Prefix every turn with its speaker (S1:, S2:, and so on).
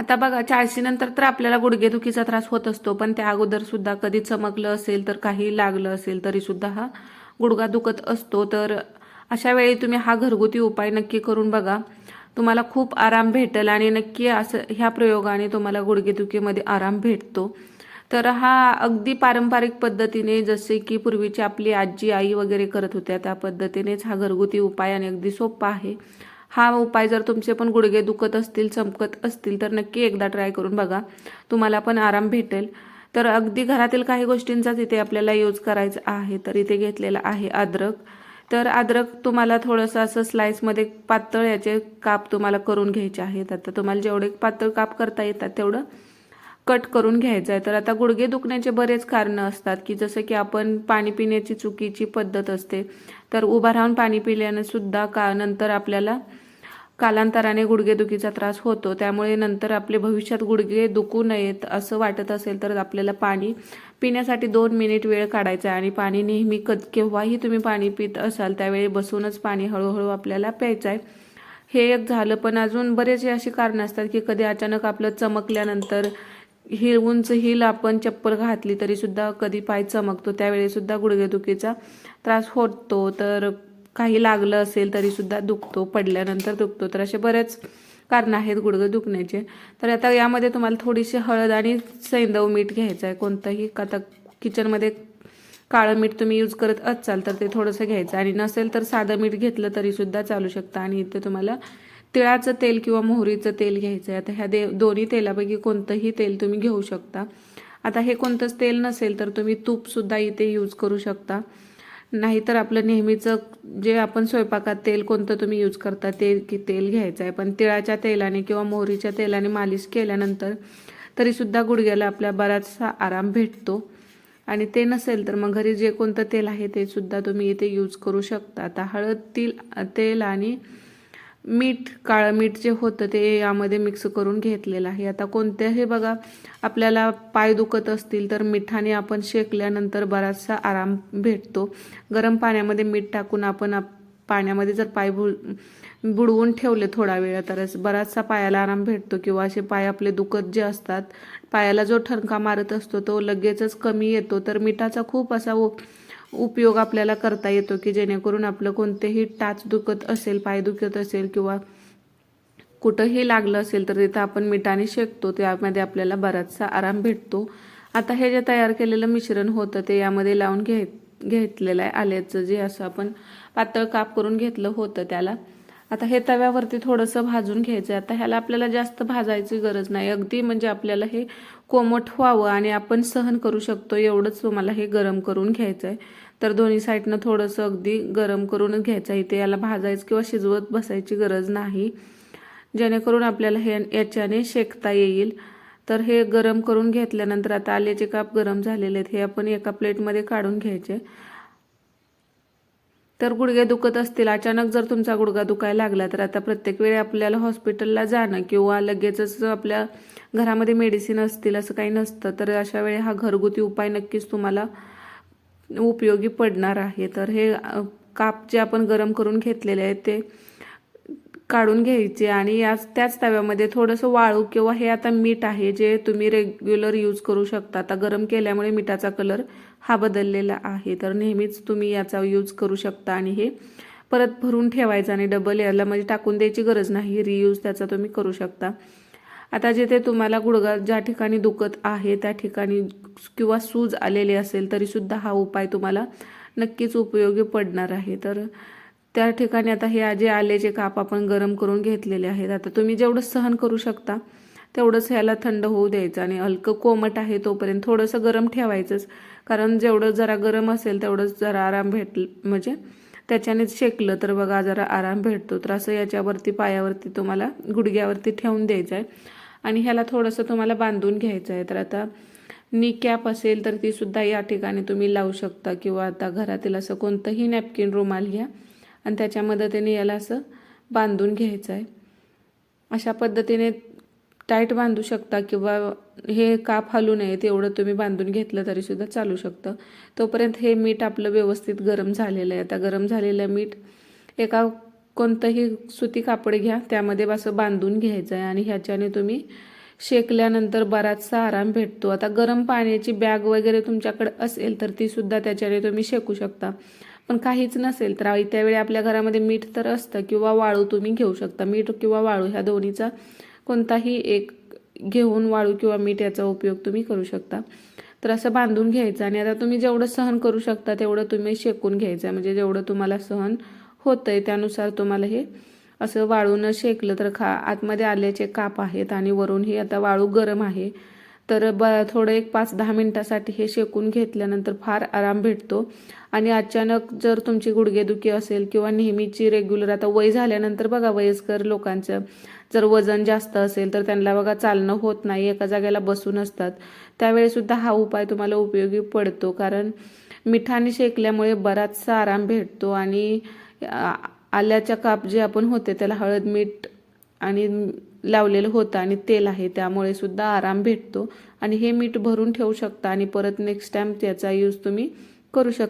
S1: आता बघा चाळशी नंतर तर आपल्याला गुडघेदुखीचा त्रास होत असतो पण त्या अगोदर सुद्धा कधी चमकलं असेल तर काही लागलं असेल तरी सुद्धा हा गुडघा दुखत असतो. तर अशा वेळी तुम्ही हा घरगुती उपाय नक्की करून बघा. तुम्हाला खूप आराम भेटेल आणि नक्की असं ह्या प्रयोगाने तुम्हाला गुडघेदुखीमध्ये आराम भेटतो. तर हा अगदी पारंपरिक पद्धतीने जसे की पूर्वीची आपली आजी आई वगैरे करत होत्या त्या पद्धतीनेच हा घरगुती उपाय आणि अगदी सोपा आहे. हा उपाय जर तुमचे पण गुडघे दुखत असतील चमकत असतील तर नक्की एकदा ट्राय करून बघा. तुम्हाला पण आराम भेटेल. तर अगदी घरातील काही गोष्टींचाच इथे आपल्याला यूज करायचा आहे तर इथे घेतलेला आहे अद्रक. तर अद्रक तुम्हाला थोडंसं असं स्लाईसमध्ये पातळ याचे काप तुम्हाला करून घ्यायचे आहेत. आता तुम्हाला जेवढे पातळ काप करता येतात तेवढं कट करून घ्यायचं आहे. तर आता गुडघे दुखण्याचे बरेच कारणं असतात की जसं की आपण पाणी पिण्याची चुकीची पद्धत असते तर उभा राहून पाणी पिल्याने सुद्धा का नंतर आपल्याला कालांतराने गुडघेदुखीचा त्रास होतो. त्यामुळे नंतर आपले भविष्यात गुडघे दुखू नयेत असं वाटत असेल तर आपल्याला पाणी पिण्यासाठी दोन मिनिट वेळ काढायचा आहे आणि पाणी नेहमी क केव्हाही तुम्ही पाणी पित असाल त्यावेळी बसूनच पाणी हळूहळू आपल्याला प्यायचं आहे. हे एक झालं पण अजून बरेचसे अशी कारणं असतात की कधी अचानक आपलं चमकल्यानंतर हिल उंच हिल आपण चप्पल घातली तरीसुद्धा कधी पाय चमकतो त्यावेळीसुद्धा गुडघेदुखीचा त्रास होतो. तर काही लागलं असेल तरी सुद्धा दुखतो पडल्यानंतर दुखतो. तर असे बरेच कारणं आहेत गुडघं दुखण्याचे. तर आता यामध्ये तुम्हाला थोडीशी हळद आणि सैंदव मीठ घ्यायचं आहे. कोणतंही आता किचनमध्ये काळं मीठ तुम्ही यूज करत असाल तर ते थोडंसं घ्यायचं. आणि नसेल तर साधं मीठ घेतलं तरी सुद्धा चालू शकतं. आणि इथे तुम्हाला तिळाचं तेल किंवा मोहरीचं तेल घ्यायचं आहे आता ह्या दे दोन्ही तेलापैकी कोणतंही तेल तुम्ही घेऊ शकता. आता हे कोणतंच तेल नसेल तर तुम्ही तूपसुद्धा इथे यूज करू शकता. नाहीतर आपलं नेहमीचं जे आपण स्वयंपाकात तेल कोणतं तुम्ही यूज करता ते की तेल घ्यायचं आहे. पण तिळाच्या तेलाने किंवा मोहरीच्या तेलाने मालिश केल्यानंतर तरीसुद्धा गुडघ्याला आपल्या बराचसा आराम भेटतो. आणि ते नसेल तर मग घरी जे कोणतं तेल आहे ते सुद्धा तुम्ही इथे यूज करू शकता. आता हळद तिल तेल आणि मीठ काळं मीठ जे होतं ते यामध्ये मिक्स करून घेतलेलं आहे. आता कोणत्याही बघा आपल्याला पाय दुखत असतील तर मिठाने आपण शेकल्यानंतर बराचसा आराम भेटतो. गरम पाण्यामध्ये मीठ टाकून आपण पाण्यामध्ये जर पाय बुड बुडवून ठेवले थोडा वेळ तरच बराचसा पायाला आराम भेटतो किंवा असे पाय आपले दुखत जे असतात पायाला जो ठणका मारत असतो तो लगेचच कमी येतो. तर मिठाचा खूप असा उपयोग आपल्याला करता येतो की जेणेकरून आपलं कोणतेही टाच दुखत असेल पाय दुखत असेल किंवा कुठंही लागलं असेल तर तिथं आपण मिठाने शेकतो. त्यामध्ये आपल्याला बराचसा आराम भेटतो. आता हे जे तयार केलेलं मिश्रण होतं ते यामध्ये लावून घे घेतलेलं आहे आल्याचं जे असं आपण पातळ काप करून घेतलं होतं त्याला. आता हे तव्यावरती थोडंसं भाजून घ्यायचं आहे. आता ह्याला आपल्याला जास्त भाजायची गरज नाही. अगदी म्हणजे आपल्याला हे कोमट व्हावं आणि आपण सहन करू शकतो एवढंच तुम्हाला हे गरम करून घ्यायचं आहे तर दोन्ही साईडनं थोडंसं अगदी गरम करूनच घ्यायचं. आहे इथे याला भाजायचं किंवा शिजवत बसायची गरज नाही. जेणेकरून आपल्याला हे याच्याने शेकता येईल. तर हे गरम करून घेतल्यानंतर आता आल्याचे काप गरम झालेले आहेत. हे आपण एका प्लेटमध्ये काढून घ्यायचे. तर गुडघे दुखत असतील अचानक जर तुमचा गुडघा दुखायला लागला तर आता प्रत्येक वेळी आपल्याला हॉस्पिटलला जाणं किंवा लगेचच आपल्या घरामध्ये मेडिसिन असतील असं काही नसतं तर अशा वेळी हा घरगुती उपाय नक्कीच तुम्हाला उपयोगी पडणार आहे. तर हे काप जे आपण गरम करून घेतलेले आहे ते काढून घ्यायचे आणि याच त्याच तव्यामध्ये थोडंसं वाळू किंवा हे आता मीठ आहे जे तुम्ही रेग्युलर यूज करू शकता. आता गरम केल्यामुळे मिठाचा कलर हा बदललेला आहे. तर नेहमीच तुम्ही याचा यूज करू शकता आणि हे परत भरून ठेवायचं आणि डबल याला म्हणजे टाकून द्यायची गरज नाही. रियूज त्याचा तुम्ही करू शकता. आता जिथे तुम्हाला गुडघा ज्या ठिकाणी दुखत आहे त्या ठिकाणी किंवा सूज आलेली असेल तरीसुद्धा हा उपाय तुम्हाला नक्कीच उपयोगी पडणार आहे. तर त्या ठिकाणी आता हे जे आलेचे काप आपण गरम करून घेतलेले आहेत. आता तुम्ही जेवढं सहन करू शकता तेवढंच ह्याला थंड होऊ द्यायचं आणि हलकं कोमट आहे तोपर्यंत थोडंसं गरम ठेवायचंच. कारण जेवढं जरा गरम असेल तेवढंच जरा आराम भेट म्हणजे त्याच्यानेच शेकलं तर बघा जरा आराम भेटतो. तर असं याच्यावरती पायावरती तुम्हाला गुडघ्यावरती ठेवून द्यायचं आहे. आणि ह्याला थोडंसं तुम्हाला बांधून घ्यायचं आहे. तर आता नी कॅप असेल तर तीसुद्धा या ठिकाणी तुम्ही लावू शकता किंवा आता घरातील असं कोणतंही नॅपकिन रुमाल घ्या. आणि त्याच्या मदतीने याला असं बांधून घ्यायचं आहे अशा पद्धतीने टाईट बांधू शकता किंवा हे काप हलू नये तेवढं तुम्ही बांधून घेतलं तरीसुद्धा चालू शकतं. तोपर्यंत हे मीठ आपलं व्यवस्थित गरम झालेलं आहे. आता गरम झालेलं मीठ एका कोणतंही सुती कापड घ्या त्यामध्ये असं बांधून घ्यायचं आहे आणि ह्याच्याने तुम्ही शेकल्यानंतर बराचसा आराम भेटतो. आता गरम पाण्याची बॅग वगैरे तुमच्याकडे असेल तर तीसुद्धा त्याच्याने तुम्ही शेकू शकता. पण काहीच नसेल तर त्यावेळी आपल्या घरामध्ये मीठ तर असतं किंवा वाळू तुम्ही घेऊ शकता. मीठ किंवा वाळू ह्या दोन्हीचा कोणताही एक घेऊन वाळू किंवा मीठ याचा उपयोग तुम्ही करू शकता. तर असं बांधून घ्यायचं आणि आता तुम्ही जेवढं सहन करू शकता तेवढं तुम्ही शेकून घ्यायचं. म्हणजे जेवढं तुम्हाला सहन होतंय त्यानुसार तुम्हाला हे असं वाळून शेकलं तर खा आतमध्ये आल्याचे काप आहेत आणि वरून हे आता वाळू गरम आहे. तर ब थोडं एक पाच दहा मिनटासाठी हे शेकून घेतल्यानंतर फार आराम भेटतो. आणि अचानक जर तुमची गुडघेदुखी असेल किंवा नेहमीची रेग्युलर आता वय झाल्यानंतर बघा वयस्कर लोकांचं. जर वजन जास्त असेल तर त्यांना बघा चालणं होत नाही एका जागेला बसून असतात. त्यावेळीसुद्धा हा उपाय तुम्हाला उपयोगी पडतो. कारण मिठाने शेकल्यामुळे बराचसा आराम भेटतो आणि आल्याच्या काप जे आपण होते त्याला हळद मीठ आणि लावलेलं होतं आणि तेल आहे त्यामुळे सुद्धा आराम भेटतो. आणि हे मीठ भरून ठेवू शकता आणि परत नेक्स्ट टाइम त्याचा यूज तुम्ही करू शकता.